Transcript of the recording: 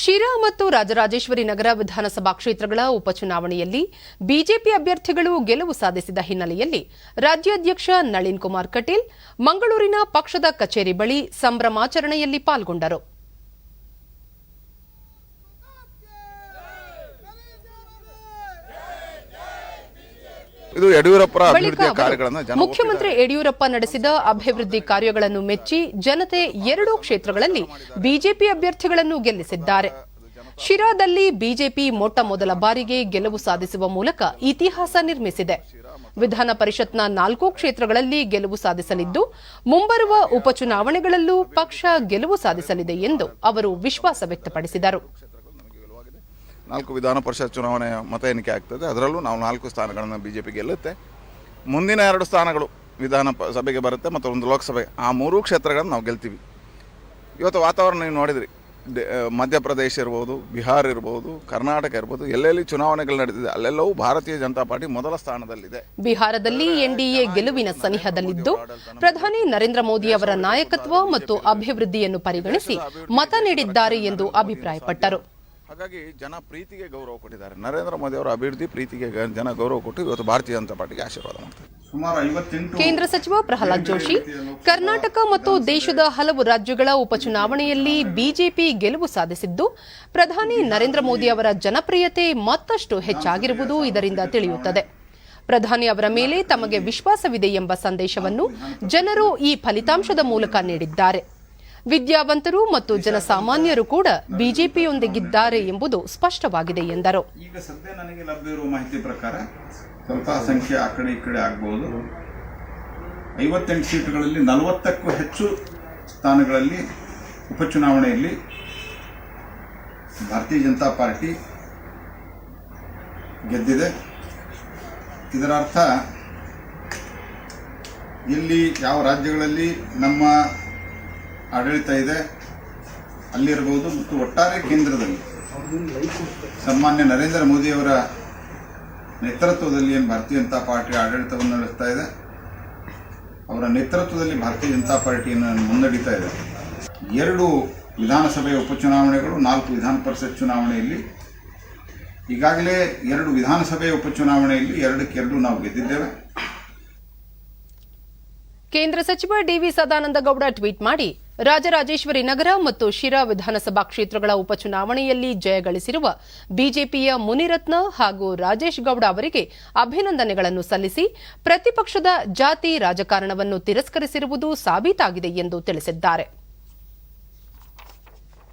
ಶಿರಾ ಮತ್ತು ರಾಜರಾಜೇಶ್ವರಿ ನಗರ ವಿಧಾನಸಭಾ ಕ್ಷೇತ್ರಗಳ ಉಪಚುನಾವಣೆಯಲ್ಲಿ ಬಿಜೆಪಿ ಅಭ್ಯರ್ಥಿಗಳು ಗೆಲುವು ಸಾಧಿಸಿದ ಹಿನ್ನೆಲೆಯಲ್ಲಿ ರಾಜ್ಯಾಧ್ಯಕ್ಷ ನಳಿನ್ ಕುಮಾರ್ ಕಟೀಲ್ ಮಂಗಳೂರಿನ ಪಕ್ಷದ ಕಚೇರಿ ಬಳಿ ಸಂಭ್ರಮಾಚರಣೆಯಲ್ಲಿ ಪಾಲ್ಗೊಂಡರು. ಇದು ಯಡಿಯೂರಪ್ಪರ ಅಭಿವೃದ್ಧಿ ಕಾರ್ಯಗಳನ್ನು ಜನ ಮುಖ್ಯಮಂತ್ರಿ ಯಡಿಯೂರಪ್ಪ ನಡೆಸಿದ ಅಭಿವೃದ್ಧಿ ಕಾರ್ಯಗಳನ್ನು ಮೆಚ್ಚಿ ಜನತೆ ಎರಡೂ ಕ್ಷೇತ್ರಗಳಲ್ಲಿ ಬಿಜೆಪಿ ಅಭ್ಯರ್ಥಿಗಳನ್ನು ಗೆಲ್ಲಿಸಿದ್ದಾರೆ. ಶಿರಾದಲ್ಲಿ ಬಿಜೆಪಿ ಮೊಟ್ಟ ಮೊದಲ ಬಾರಿಗೆ ಗೆಲುವು ಸಾಧಿಸುವ ಮೂಲಕ ಇತಿಹಾಸ ನಿರ್ಮಿಸಿದೆ. ವಿಧಾನ ಪರಿಷತ್ನ ನಾಲ್ಕು ಕ್ಷೇತ್ರಗಳಲ್ಲಿ ಗೆಲುವು ಸಾಧಿಸಲಿದ್ದು ಮುಂಬರುವ ಉಪಚುನಾವಣೆಗಳಲ್ಲೂ ಪಕ್ಷ ಗೆಲುವು ಸಾಧಿಸಲಿದೆ ಎಂದು ಅವರು ವಿಶ್ವಾಸ ವ್ಯಕ್ತಪಡಿಸಿದರು. ನಾಲ್ಕು ವಿಧಾನ ಪರಿಷತ್ ಚುನಾವಣೆ ಮತ ಎಣಿಕೆ ಆಗ್ತದೆ. ಅದರಲ್ಲೂ ನಾವು ನಾಲ್ಕು ಸ್ಥಾನಗಳನ್ನು ಬಿಜೆಪಿ ಗೆಲ್ಲುತ್ತೆ. ಮುಂದಿನ ಎರಡು ಸ್ಥಾನಗಳು ವಿಧಾನ ಪ- ಸಭೆಗೆ ಬರುತ್ತೆ ಮತ್ತು ಒಂದು ಲೋಕಸಭೆ. ಆ ಮೂರೂ ಕ್ಷೇತ್ರಗಳನ್ನು ನಾವು ಗೆಲ್ತೀವಿ. ಇವತ್ತು ವಾತಾವರಣ ನೀವು ನೋಡಿದ್ರಿ. ಮಧ್ಯಪ್ರದೇಶ ಇರ್ಬೋದು, ಬಿಹಾರ್ ಇರ್ಬೋದು, ಕರ್ನಾಟಕ ಇರ್ಬೋದು, ಎಲ್ಲೆಲ್ಲಿ ಚುನಾವಣೆಗಳು ನಡೆದಿದೆ ಅಲ್ಲೆಲ್ಲವೂ ಭಾರತೀಯ ಜನತಾ ಪಾರ್ಟಿ ಮೊದಲ ಸ್ಥಾನದಲ್ಲಿದೆ. ಬಿಹಾರದಲ್ಲಿ ಎನ್ಡಿಎ ಗೆಲುವಿನ ಸನಿಹದಲ್ಲಿದ್ದು, ಪ್ರಧಾನಿ ನರೇಂದ್ರ ಮೋದಿ ಅವರ ನಾಯಕತ್ವ ಮತ್ತು ಅಭಿವೃದ್ಧಿಯನ್ನು ಪರಿಗಣಿಸಿ ಮತ ನೀಡಿದ್ದಾರೆ ಎಂದು ಅಭಿಪ್ರಾಯಪಟ್ಟರು. ಹಾಗಾಗಿ ಜನ ಪ್ರೀತಿಗೆ ಗೌರವ ಕೊಟ್ಟಿದ್ದಾರೆ. ನರೇಂದ್ರ ಮೋದಿ ಅವರ ಅಭಿವೃದ್ಧಿ ಪ್ರೀತಿಗೆ ಜನ ಗೌರವ ಕೊಟ್ಟು ಇವತ್ತು ಭಾರತೀಯ ಜನತಾ ಪಾರ್ಟಿಗೆ ಆಶೀರ್ವಾದ ಮಾಡ್ತಾರೆ. ಕೇಂದ್ರ ಸಚಿವ ಪ್ರಹ್ಲಾದ್ ಜೋಶಿ ಕರ್ನಾಟಕ ಮತ್ತು ದೇಶದ ಹಲವು ರಾಜ್ಯಗಳ ಉಪಚುನಾವಣೆಯಲ್ಲಿ ಬಿಜೆಪಿ ಗೆಲುವು ಸಾಧಿಸಿದ್ದು ಪ್ರಧಾನಿ ನರೇಂದ್ರ ಮೋದಿ ಅವರ ಜನಪ್ರಿಯತೆ ಮತ್ತಷ್ಟು ಹೆಚ್ಚಾಗಿರುವುದು ಇದರಿಂದ ತಿಳಿಯುತ್ತದೆ. ಪ್ರಧಾನಿ ಅವರ ಮೇಲೆ ತಮಗೆ ವಿಶ್ವಾಸವಿದೆ ಎಂಬ ಸಂದೇಶವನ್ನು ಜನರು ಈ ಫಲಿತಾಂಶದ ಮೂಲಕ ನೀಡಿದ್ದಾರೆ. ವಿದ್ಯಾವಂತರು ಮತ್ತು ಜನಸಾಮಾನ್ಯರು ಕೂಡ ಬಿಜೆಪಿಯೊಂದಿಗಿದ್ದಾರೆ ಎಂಬುದು ಸ್ಪಷ್ಟವಾಗಿದೆ ಎಂದರು. ಈಗ ಸದ್ಯ ನನಗೆ ಲಭ್ಯ ಇರುವ ಮಾಹಿತಿ ಪ್ರಕಾರ ಸ್ವಲ್ಪ ಸಂಖ್ಯೆ ಆ ಕಡೆ ಈ ಕಡೆ ಆಗಬಹುದು ಐವತ್ತೆಂಟು ಸೀಟುಗಳಲ್ಲಿ ನಲವತ್ತಕ್ಕೂ ಹೆಚ್ಚು ಸ್ಥಾನಗಳಲ್ಲಿ ಉಪಚುನಾವಣೆಯಲ್ಲಿ ಭಾರತೀಯ ಜನತಾ ಪಾರ್ಟಿ ಗೆದ್ದಿದೆ. ಇದರ ಅರ್ಥ ಇಲ್ಲಿ ಯಾವ ರಾಜ್ಯಗಳಲ್ಲಿ ನಮ್ಮ ಆಡಳಿತ ಇದೆ. ಅಲ್ಲಿರಬಹುದು ಮತ್ತು ಒಟ್ಟಾರೆ ಕೇಂದ್ರದಲ್ಲಿ. ಸನ್ಮಾನ್ಯ ನರೇಂದ್ರ ಮೋದಿಯವರ ನೇತೃತ್ವದಲ್ಲಿ ಏನು ಭಾರತೀಯ ಜನತಾ ಪಾರ್ಟಿ ಆಡಳಿತವನ್ನು ನಡೆಸ್ತಾ ಇದೆ. ಅವರ ನೇತೃತ್ವದಲ್ಲಿ ಭಾರತೀಯ ಜನತಾ ಪಾರ್ಟಿಯನ್ನು ಮುನ್ನಡೀತಾ ಇದೆ. ಎರಡು ವಿಧಾನಸಭೆಯ ಉಪಚುನಾವಣೆಗಳು, ನಾಲ್ಕು ವಿಧಾನ ಪರಿಷತ್ ಚುನಾವಣೆಯಲ್ಲಿ. ಈಗಾಗಲೇ ಎರಡು ವಿಧಾನಸಭೆಯ ಉಪಚುನಾವಣೆಯಲ್ಲಿ ಎರಡಕ್ಕೆ ಎರಡು ನಾವು ಗೆದ್ದಿದ್ದೇವೆ. ಕೇಂದ್ರ ಸಚಿವ ಡಿವಿ ಸದಾನಂದ ಗೌಡ ಟ್ವೀಟ್ ಮಾಡಿ ರಾಜರಾಜೇಶ್ವರಿ ನಗರ ಮತ್ತು ಶಿರಾ ವಿಧಾನಸಭಾ ಕ್ಷೇತ್ರಗಳ ಉಪಚುನಾವಣೆಯಲ್ಲಿ ಜಯಗಳಿಸಿರುವ ಬಿಜೆಪಿಯ ಮುನಿರತ್ನ ಹಾಗೂ ರಾಜೇಶ್ ಗೌಡ ಅವರಿಗೆ ಅಭಿನಂದನೆಗಳನ್ನು ಸಲ್ಲಿಸಿ ಪ್ರತಿಪಕ್ಷದ ಜಾತಿ ರಾಜಕಾರಣವನ್ನು ತಿರಸ್ಕರಿಸಿರುವುದು ಸಾಬೀತಾಗಿದೆ ಎಂದು ತಿಳಿಸಿದ್ದಾರೆ.